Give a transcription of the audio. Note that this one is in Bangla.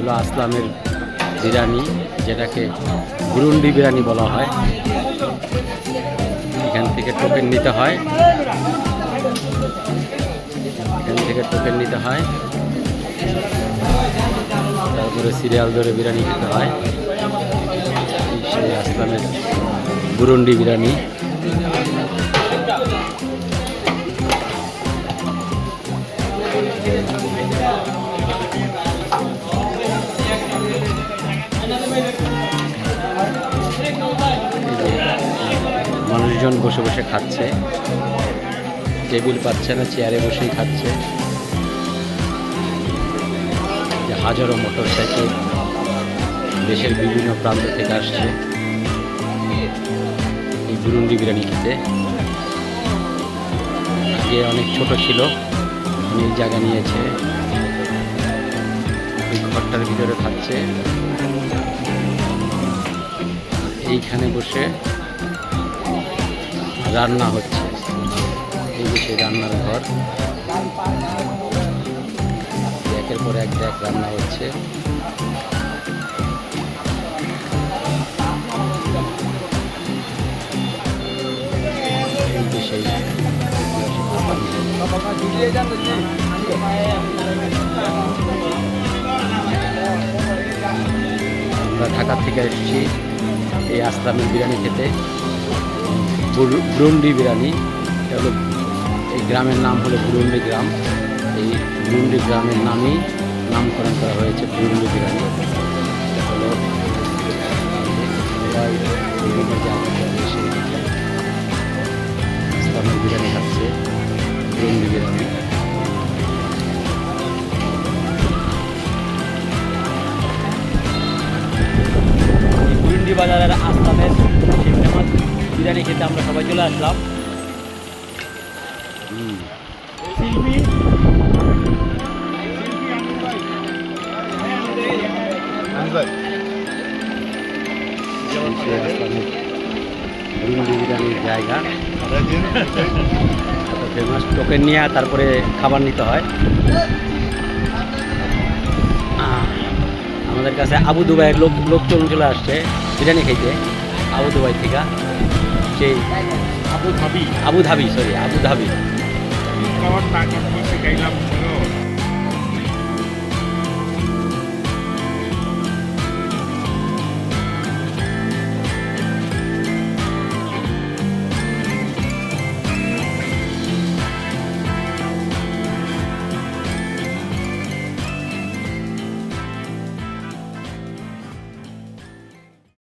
হলো আসলামের বিরিয়ানি, যেটাকে গুরুন্ডি বিরিয়ানি বলা হয়। এখান থেকে টোকেন নিতে হয়। এখান থেকে টোকেন নিতে হয়। তারপরে সিরিয়াল ধরে বিরিয়ানি খেতে হয়। সেই আসলামের বুরুন্ডি বিরিয়ানি। এই মানুষজন বসে বসে খাচ্ছে। টেবিল পাচ্ছে না, চেয়ারে বসেই খাচ্ছে। হাজারো মোটর সাইকেল দেশের বিভিন্ন প্রান্ত থেকে আসছে। এই বুরুন্ডি বিরিয়ানি খেতে। আগে অনেক ছোট ছিল অনেক জায়গা নিয়েছে। ওই ঘরটার ভিতরে খাচ্ছে। এইখানে বসে রান্না হচ্ছে। এই যে সেই রান্নার ঘর। একের পর এক দেখ রান্না হচ্ছে। আমরা ঢাকা থেকে এসেছি এই আসলামের বিরিয়ানি খেতে। বুরুন্ডি বিরিয়ানি এটা হলো এই গ্রামের নাম হলো বুরুন্ডি গ্রাম। এই বুরুন্ডি গ্রামের নামই নামকরণ করা হয়েছে বুরুন্ডি বিরিয়ানি এটা হলো বিভিন্ন জায়গা এসে আসলামের বিরিয়ানি খাচ্ছে বুরুন্ডি বিরিয়ানি গুরিন্ডি বাজারের ফেমাস বিরিয়ানি খেতে আমরা সবাই চলে আসলাম। বিরিয়ানির জায়গা টোকেন নিয়ে তারপরে খাবার নিতে হয়। আমাদের কাছে আবু দুবাইয়ের লোক লোকজন চলে আসছে, বিরিয়ানি খাইতে। আবু দুবাই থেকে। সেই Abu Dhabi Abu Dhabi sorry Abu